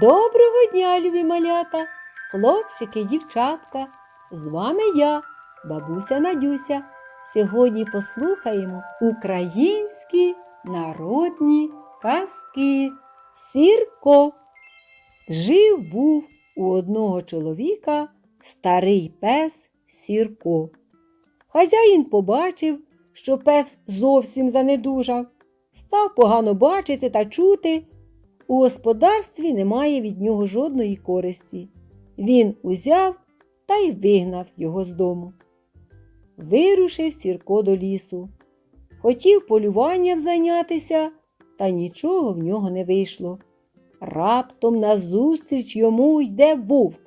Доброго дня, любі малята, хлопчики, дівчатка. З вами я, бабуся Надюся. Сьогодні послухаємо українські народні казки. Сірко. Жив був у одного чоловіка старий пес Сірко. Хазяїн побачив, що пес зовсім занедужав, став погано бачити та чути. У господарстві немає від нього жодної користі. Він узяв та й вигнав його з дому. Вирушив Сірко до лісу. Хотів полюванням зайнятися, та нічого в нього не вийшло. Раптом назустріч йому йде вовк.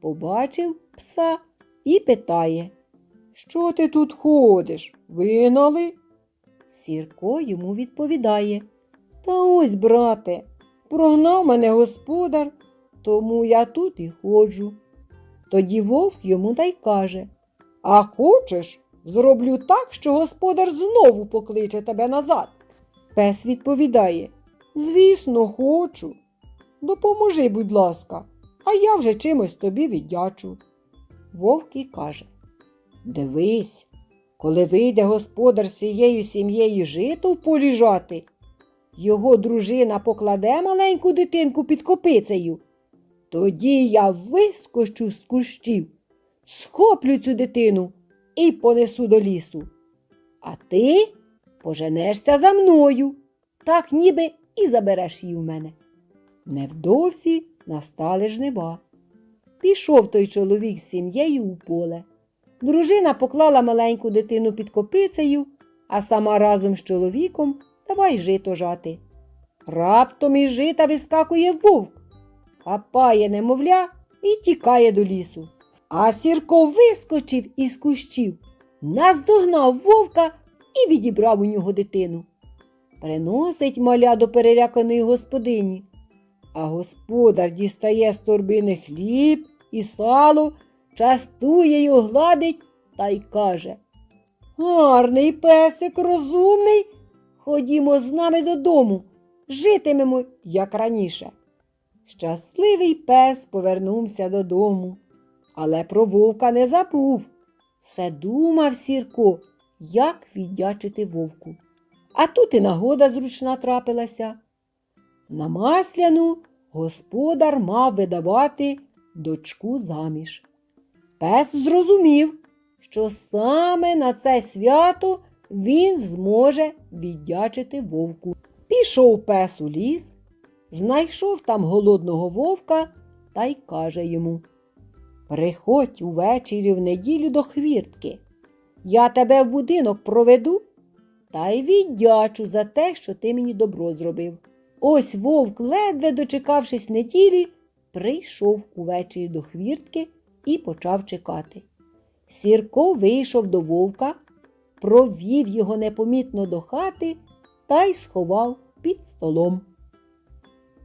Побачив пса і питає Що ти тут ходиш? Вигнали? Сірко йому відповідає Та ось, брате, прогнав мене господар, тому я тут і ходжу. Тоді вовк йому та й каже А хочеш, зроблю так, що господар знову покличе тебе назад. Пес відповідає Звісно, хочу. Допоможи, будь ласка, а я вже чимось тобі віддячу. Вовк і каже Дивись, коли вийде господар з цією сім'єю жито в полі жати, його дружина покладе маленьку дитинку під копицею. Тоді я вискочу з кущів, схоплю цю дитину і понесу до лісу. А ти поженешся за мною, так ніби і забереш її в мене. Невдовзі настали жнива. Пішов той чоловік з сім'єю у поле. Дружина поклала маленьку дитину під копицею, а сама разом з чоловіком давай жито жати. Раптом із жита вискакує вовк, хапає немовля і тікає до лісу. А Сірко вискочив із кущів, наздогнав вовка і відібрав у нього дитину. Приносить маля до переляканої господині, а господар дістає з торбини хліб і сало, частує й гладить та й каже Гарний песик, розумний. Ходімо з нами додому, житимемо, як раніше. Щасливий пес повернувся додому, але про вовка не забув. Все думав Сірко, як віддячити вовку. А тут і нагода зручна трапилася. На масляну господар мав видавати дочку заміж. Пес зрозумів, що саме на це свято він зможе віддячити вовку. Пішов пес у ліс, знайшов там голодного вовка та й каже йому Приходь увечері в неділю до хвіртки. Я тебе в будинок проведу та й віддячу за те, що ти мені добро зробив. Ось вовк, ледве дочекавшись неділі, прийшов увечері до хвіртки і почав чекати. Сірко вийшов до вовка, провів його непомітно до хати та й сховав під столом.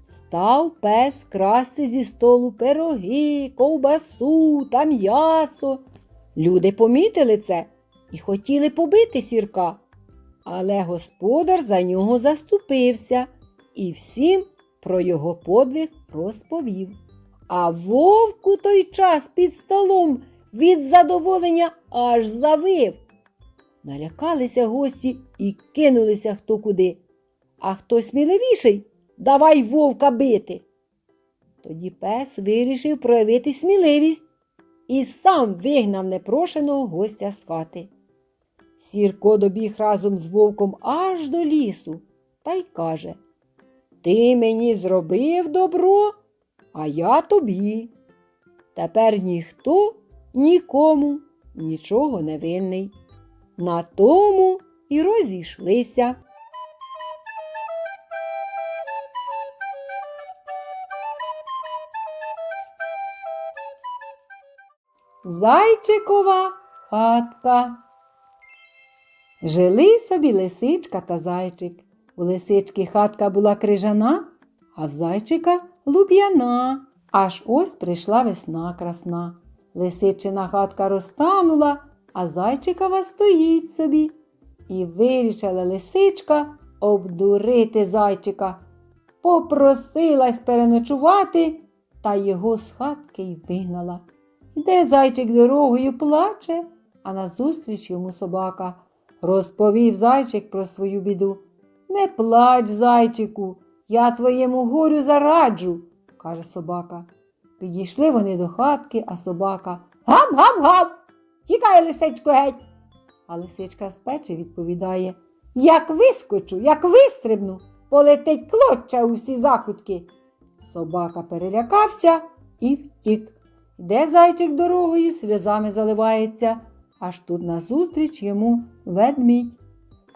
Став пес красти зі столу пироги, ковбасу та м'ясо. Люди помітили це і хотіли побити сірка, але господар за нього заступився і всім про його подвиг розповів. А вовк у той час під столом від задоволення аж завив. Налякалися гості і кинулися хто куди. А хто сміливіший, давай вовка бити. Тоді пес вирішив проявити сміливість і сам вигнав непрошеного гостя з хати. Сірко добіг разом з вовком аж до лісу та й каже Ти мені зробив добро, а я тобі. Тепер ніхто нікому нічого не винний. На тому і розійшлися. Зайчикова хатка. Жили собі лисичка та зайчик. У лисички хатка була крижана, а в зайчика луб'яна. Аж ось прийшла весна красна. Лисичина хатка розтанула, а зайчикова стоїть собі. І вирішила лисичка обдурити зайчика. попросилась переночувати, та його з хатки й вигнала. Йде зайчик дорогою, плаче, а назустріч йому собака. Розповів зайчик про свою біду. Не плач, зайчику, я твоєму горю зараджу, каже собака. Підійшли вони до хатки, а собака гап-гап-гап, тікай, лисичко, геть. А лисичка з печі відповідає Як вискочу, як вистрибну, полетить клоча всі закутки. Собака перелякався і втік. Йде зайчик дорогою, сльозами заливається, аж тут назустріч йому ведмідь.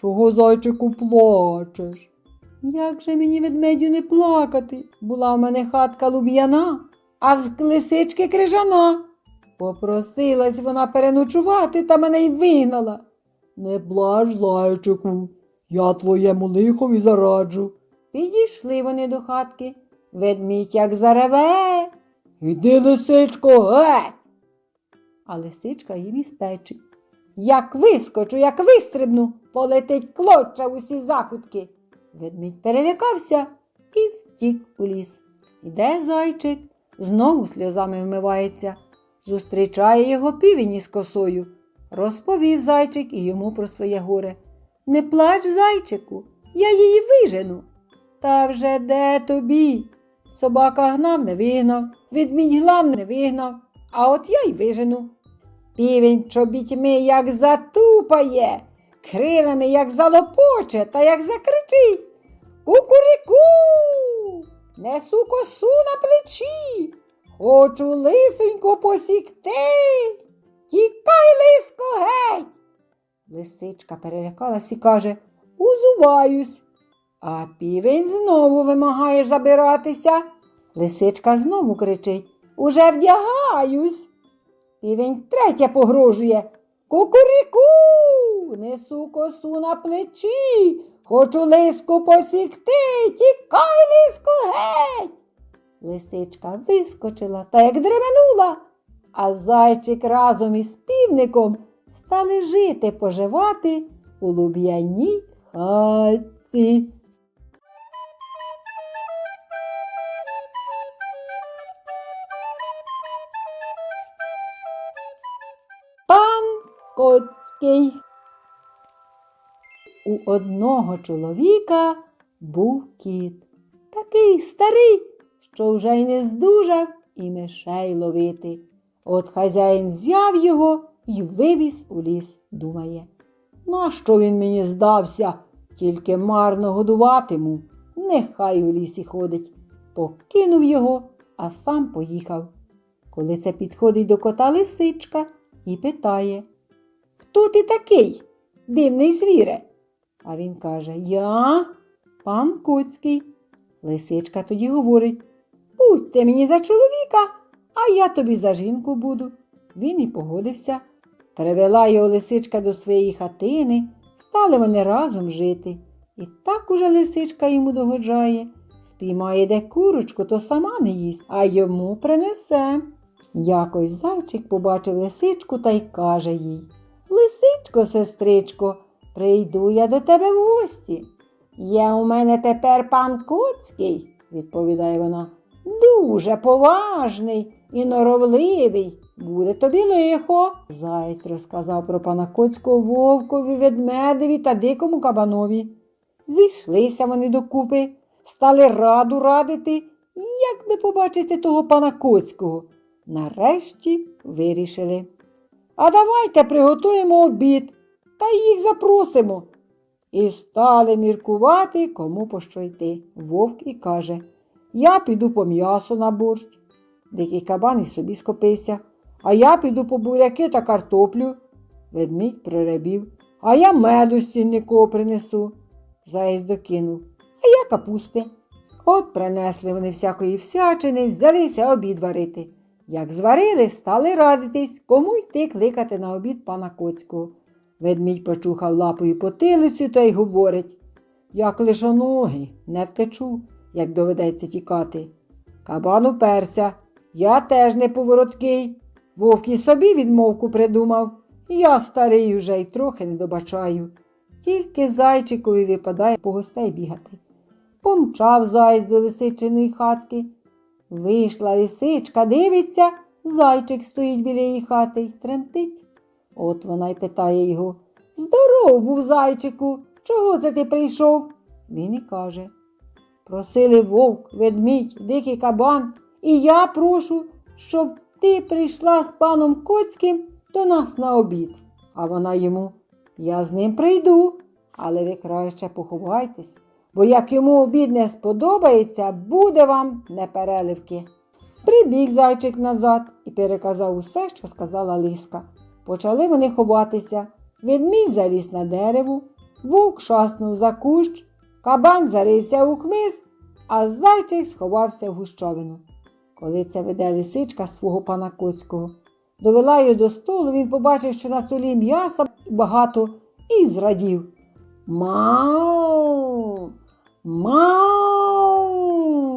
Чого, зайчику, плачеш? Як же мені ведмедю не плакати? Була в мене хатка луб'яна, а в лисички крижана. Попросилась вона переночувати та мене й вигнала. Не плач, зайчику, я твоєму лихові зараджу. Підійшли вони до хатки. Ведмідь як зареве. Іди, лисичко, геть. А лисичка їм із печі. Як вискочу, як вистрибну, полетить клоча в усі закутки. Ведмідь перелякався і втік у ліс. Іде зайчик, знову сльозами вмивається. Зустрічає його півень із косою. Розповів зайчик і йому про своє горе. Не плач, зайчику, я її вижену. Та вже де тобі? Собака гнав, не вигнав, ведмідь глав не вигнав, а от я й вижену. Півень чобітьми як затупає, крилами як залопоче та як закричить. Кукуріку, несу косу на плечі, хочу лисенько посікти. Тікай, лиско, геть. Лисичка перелякалась і каже Узуваюсь. А півень знову вимагає забиратися. Лисичка знову кричить Уже вдягаюсь. Півень третє погрожує. Кукуріку, несу косу на плечі, хочу лиску посікти, тікай, лиско, геть. Лисичка вискочила та як дременула, а зайчик разом із півником стали жити поживати у луб'яній хатці. Пан Коцький. У одного чоловіка був кіт, такий старий, що вже й не здужав і мишей ловити. От хазяїн взяв його і вивіз у ліс, думає. Нащо він мені здався, тільки марно годуватиму. Нехай у лісі ходить. Покинув його, а сам поїхав. Коли це підходить до кота лисичка і питає Хто ти такий, дивний звіре? А він каже Я, пан Коцький. Лисичка тоді говорить Будьте мені за чоловіка, а я тобі за жінку буду. Він і погодився. Привела його лисичка до своєї хатини, стали вони разом жити. І так уже лисичка йому догоджає. Спіймає де курочку, то сама не їсть, а йому принесе. Якось зайчик побачив лисичку та й каже їй Лисичко, сестричко, прийду я до тебе в гості. Є у мене тепер пан Коцький, відповідає вона. Дуже поважний і норовливий. Буде тобі лихо. Заєць розказав про пана Коцького вовкові, ведмедеві та дикому кабанові. Зійшлися вони докупи, стали раду радити, як би побачити того пана Коцького. Нарешті вирішили. А давайте приготуємо обід та їх запросимо. І стали міркувати, кому по що йти. Вовк і каже Я піду по м'ясо на борщ. Дикий кабан і собі скопився. А я піду по буряки та картоплю. Ведмідь проребів. А я меду з цінникова принесу. Заєць докинув. А я капусти. От принесли вони всякої всячини, взялися обід варити. Як зварили, стали радитись, кому йти кликати на обід пана Коцького. Ведмідь почухав лапою потилицю та й говорить Як лише ноги, не втечу, як доведеться тікати. Кабан уперся. Я теж не повороткий. Вовк і собі відмовку придумав. Я старий уже й трохи не добачаю. Тільки зайчикові випадає по гостей бігати. помчав заяць до лисичиної хатки. Вийшла лисичка, дивиться, зайчик стоїть біля її хати й тремтить. От вона й питає його Здоров був, зайчику, чого це ти прийшов? Він і каже Просили вовк, ведмідь, дикий кабан, і я прошу, щоб ти прийшла з паном Коцьким до нас на обід. А вона йому Я з ним прийду, але ви краще поховайтесь, бо як йому обід не сподобається, буде вам непереливки. Прибіг зайчик назад і переказав усе, що сказала лиска. Почали вони ховатися. Ведмідь заліз на дерево, вовк шаснув за кущ, кабан зарився у хмиз, а зайчик сховався в гущовину. Коли це веде лисичка свого пана Коцького, довела його до столу, він побачив, що на столі м'яса багато і зрадів. Мау! Мау!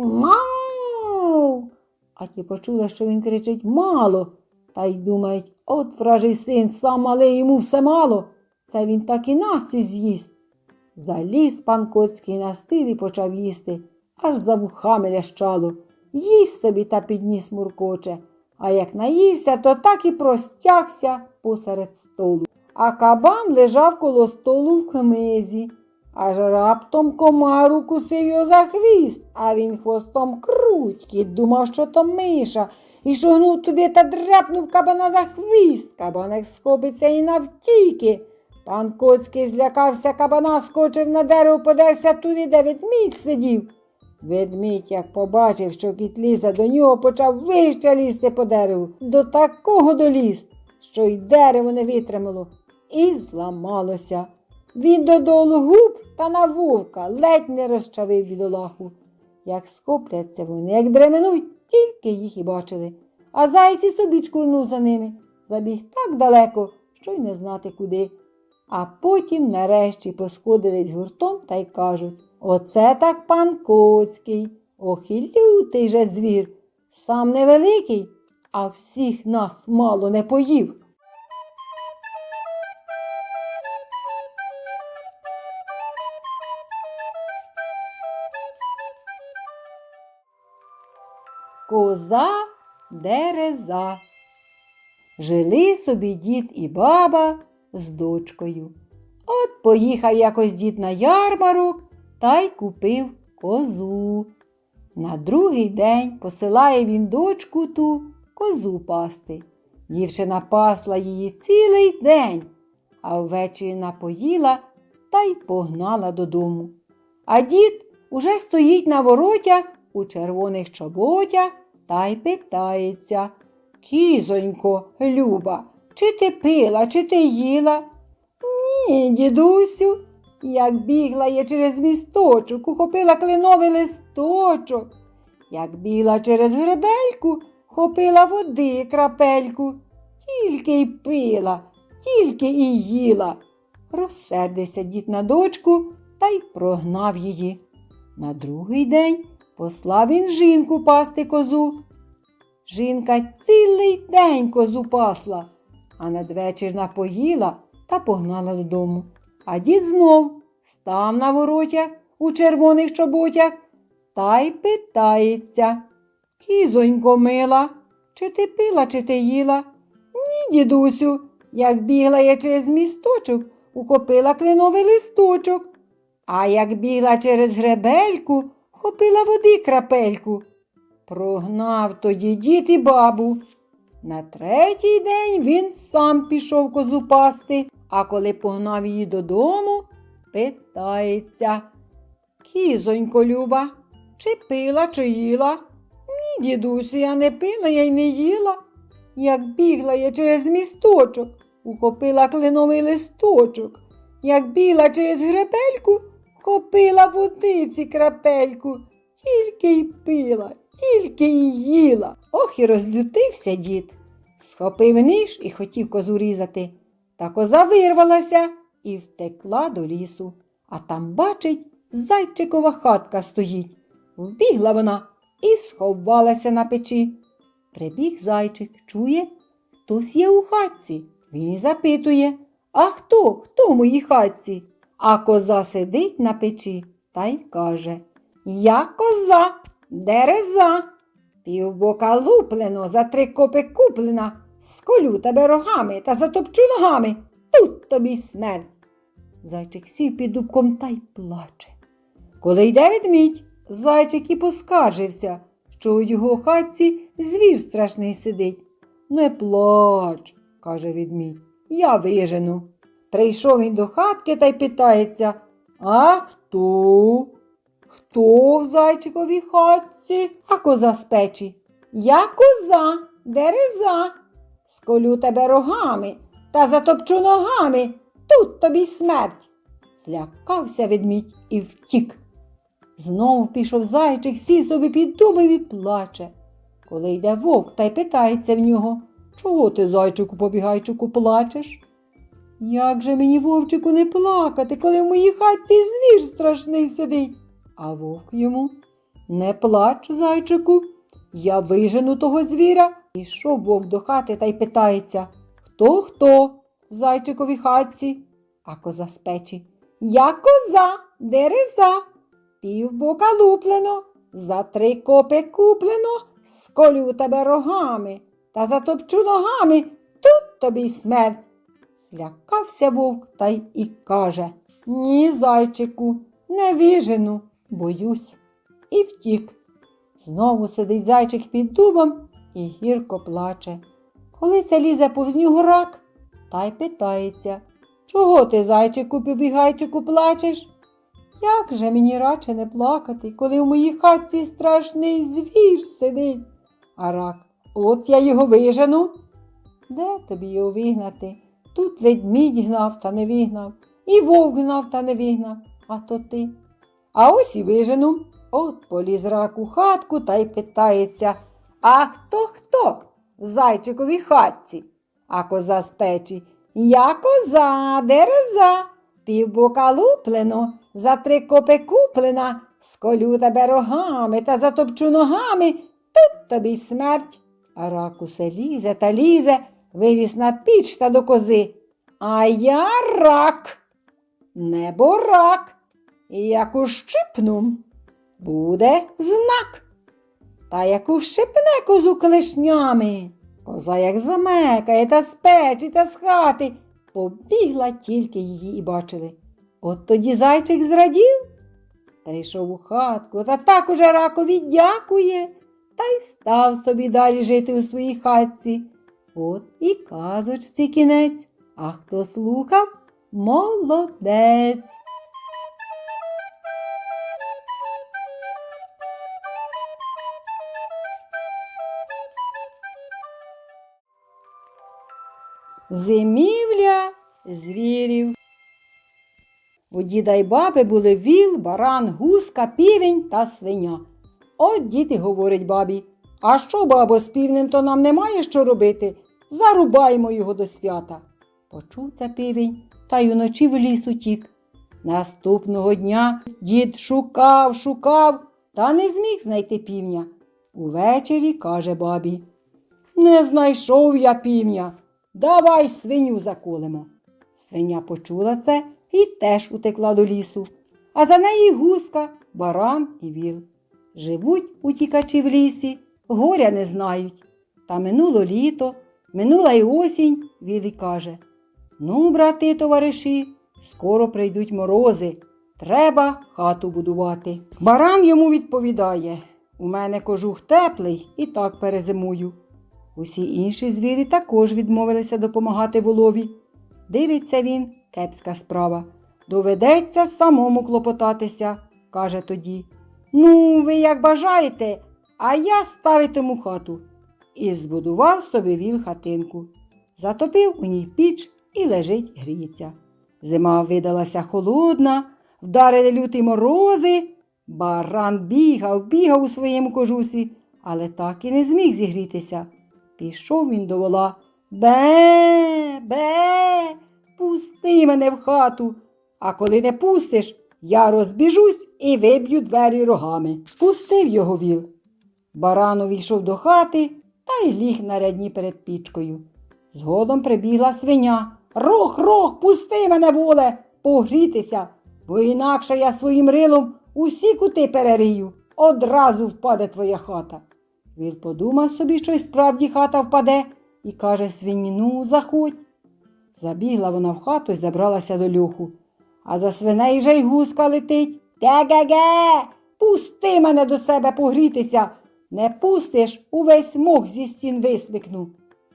Мау! А ті почули, що він кричить мало, та й думають, от вражий син, сам малий йому все мало. Це він так і нас і з'їсть. Заліз пан Коцький на стил і почав їсти, аж за вухами лящало. Їсть собі та підніс муркоче, а як наївся, то так і простягся посеред столу. А кабан лежав коло столу в хмизі. Аж раптом комар укусив його за хвіст, а він хвостом круть, кіт думав, що то миша, і шогнув туди та дряпнув кабана за хвіст. Кабаник схопиться і навтіки. Пан Коцький злякався кабана, скочив на дерево, подерся туди, де ведмідь сидів. Ведмідь, як побачив, що кіт лізе до нього, почав вище лізти по дереву. До такого доліз, що й дерево не витримало, і зламалося. Він додолу губ та на вовка ледь не розчавив бідолаху. Як схопляться вони, як дременуть, тільки їх і бачили. А зайці собі чкурнув за ними. Забіг так далеко, що й не знати куди. А потім нарешті посходились гуртом та й кажуть Оце так пан Коцький, ох же звір. Сам невеликий, а всіх нас мало не поїв. Коза дереза. Жили собі дід і баба з дочкою. От поїхав якось дід на ярмарок та й купив козу. На другий день посилає він дочку ту козу пасти. Дівчина пасла її цілий день, а ввечері напоїла та й погнала додому. А дід уже стоїть на воротях у червоних чоботях та й питається Кізонько, Люба, чи ти пила, чи ти їла? Ні, дідусю, як бігла я через місточок, ухопила кленовий листочок. Як бігла через гребельку, хопила води крапельку, тільки й пила, тільки і їла. Розсердився дід на дочку та й прогнав її. На другий день послав він жінку пасти козу. Жінка цілий день козу пасла, а надвечір напоїла та погнала додому. А дід знов став на воротях у червоних чоботях та й питається. Кізонько мила, чи ти пила, чи ти їла? Ні, дідусю, як бігла я через місточок, ухопила кленовий листочок. А як бігла через гребельку, хопила води крапельку. Прогнав тоді дід і бабу. На третій день він сам пішов козу пасти, а коли погнав її додому, питається. Кізонько Люба, чи пила, чи їла? Ні, дідусю, я не пила, я й не їла. Як бігла я через місточок, ухопила кленовий листочок. Як бігла через гребельку, хопила водиці крапельку, тільки й пила, тільки й їла. Ох і розлютився дід. Схопив ніж і хотів козу різати. Та коза вирвалася і втекла до лісу. А там, бачить, зайчикова хатка стоїть. Вбігла вона і сховалася на печі. Прибіг зайчик, чує, хтось є у хатці. Він і запитує А хто? Хто в моїй хатці? А коза сидить на печі та й каже Я коза, дереза, півбока луплено, за три копи куплена, сколю тебе рогами та затопчу ногами. Тут тобі смерть. Зайчик сів під дубком та й плаче. Коли йде ведмідь, зайчик і поскаржився, що у його хатці звір страшний сидить. Не плач, каже ведмідь, я вижену. Прийшов він до хатки та й питається, а хто? Хто в зайчиковій хатці? А коза з печі. Я коза, дереза. Сколю тебе рогами та затопчу ногами. Тут тобі смерть. Злякався ведмідь і втік. Знову пішов зайчик, сів собі під дубом і плаче. Коли йде вовк та й питається в нього, чого ти, зайчику, побігайчику, плачеш? Як же мені, вовчику, не плакати, коли в моїй хатці звір страшний сидить? А вовк йому не плач, зайчику, я вижену того звіра. Пішов вовк до хати та й питається, хто хто в зайчиковій хатці? А коза з печі. Я коза, дереза, півбока луплено, за три копи куплено, сколю тебе рогами та затопчу ногами, тут тобі й смерть. Злякався вовк та й і каже Ні, зайчику, не віжену, боюсь. І втік. Знову сидить зайчик під дубом і гірко плаче. Коли це лізе повз нього рак, та й питається Чого ти, зайчику, побігайчику, плачеш? Як же мені радше не плакати, коли в моїй хатці страшний звір сидить? А рак, от я його вижену. Де тобі його вигнати? Тут ведмідь гнав та не вигнав, і вовк гнав та не вигнав, а то ти. А ось і вижену. От поліз рак у хатку та й питається А хто хто в зайчиковій хатці? А коза з печі. Я коза, дереза, півбока луплено, за три копи куплена, сколю тебе рогами та затопчу ногами, тут тобі й смерть. А рак усе лізе та лізе, виліз на піч та до кози. А я рак, небо рак, і як ущипну, буде знак. Та як ущипне козу клешнями, коза як замекає та з печі та з хати, побігла тільки її і бачили. От тоді зайчик зрадів, прийшов у хатку та так уже ракові дякує, та й став собі далі жити у своїй хатці. От і казочці кінець, а хто слухав, молодець. Зимівля звірів. У діда й баби були віл, баран, гуска, півень та свиня. От діти говорить бабі. А що, бабо, з півнем, то нам немає що робити. Зарубаємо його до свята. Почув це півень та й уночі в ліс утік. Наступного дня дід шукав, шукав, та не зміг знайти півня. Увечері каже бабі. Не знайшов я півня. Давай свиню заколемо. Свиня почула це і теж утекла до лісу, а за нею й гуска, баран і віл. Живуть утікачі в лісі, горя не знають. Та минуло літо, минула й осінь, Вілі каже Ну, брати, товариші, скоро прийдуть морози. Треба хату будувати. Баран йому відповідає У мене кожух теплий і так перезимую. Усі інші звірі також відмовилися допомагати волові. Дивиться він, кепська справа. Доведеться самому клопотатися, каже тоді. Ну, ви як бажаєте, а я ставитиму хату. І збудував собі віл хатинку. Затопив у ній піч і лежить гріється. Зима видалася холодна, вдарили люті морози. Баран бігав, бігав у своєму кожусі, але так і не зміг зігрітися. Пішов він до вола. Бе, бе, пусти мене в хату. А коли не пустиш, я розбіжусь і виб'ю двері рогами. Пустив його віл. Баран увійшов до хати та й ліг на рядні перед пічкою. Згодом прибігла свиня. Рох, рох, пусти мене, воле, погрітися, бо інакше я своїм рилом усі кути перерию, одразу впаде твоя хата. Віл подумав собі, що й справді хата впаде, і каже свині, ну, заходь. Забігла вона в хату і забралася до льоху. А за свиней вже й гуска летить. Ге-ге-ге, пусти мене до себе погрітися. Не пустиш, увесь мох зі стін висмикну.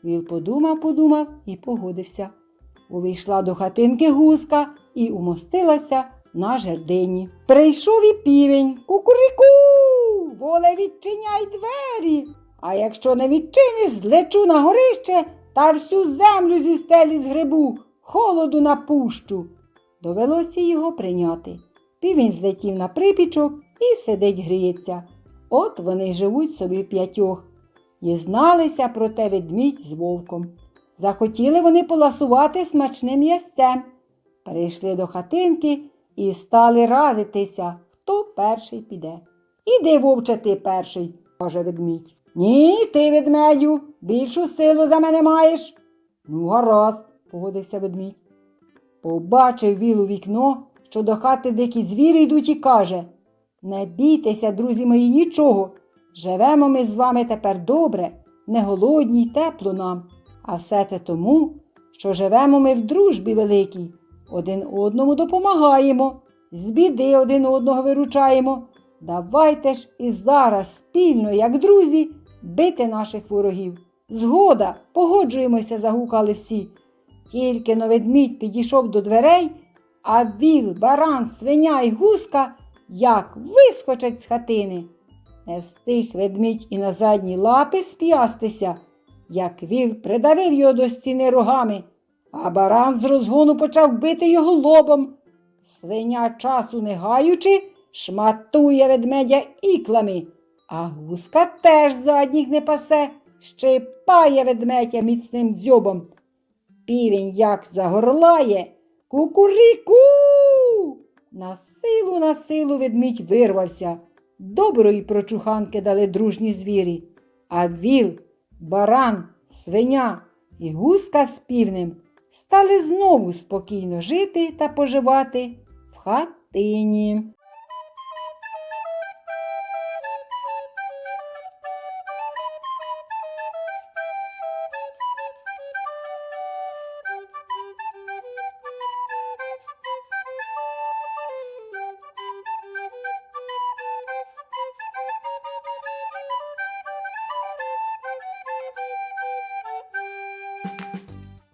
Віл подумав, подумав і погодився. Увійшла до хатинки гуска і умостилася на жердині. Прийшов і півень. Кукуріку. Воле, відчиняй двері. А якщо не відчиниш, злечу на горище та всю землю зі стелі згребу, холоду напущу. Довелося його прийняти. Півень злетів на припічок і сидить гріється. От вони живуть собі в п'ятьох. Дізналися про те ведмідь з вовком. Захотіли вони поласувати смачним м'ясцем. Перейшли до хатинки і стали радитися, хто перший піде. Іди, вовче, ти перший, каже ведмідь. Ні, ти, ведмедю, більшу силу за мене маєш. Ну, гаразд, погодився ведмідь. Побачив віл у вікно, що до хати дикі звірі йдуть і каже Не бійтеся, друзі мої, нічого. Живемо ми з вами тепер добре, не голодні й тепло нам. А все це тому, що живемо ми в дружбі великій, один одному допомагаємо, з біди один одного виручаємо. Давайте ж і зараз спільно, як друзі, бити наших ворогів. Згода, погоджуємося, загукали всі. Тільки но ведмідь підійшов до дверей, а віл, баран, свиня й гуска як вискочать з хатини. Не встиг ведмідь і на задні лапи сп'ястися, як віл придавив його до стіни рогами, а баран з розгону почав бити його лобом. Свиня часу не гаючи, шматує ведмедя іклами, а гуска теж задніх не пасе, ще й пає ведмедя міцним дзьобом. Півень як загорлає. Кукуріку. На силу, на силу ведмідь вирвався. Доброї прочуханки дали дружні звірі, а віл, баран, свиня і гуска з півнем стали знову спокійно жити та поживати в хатині.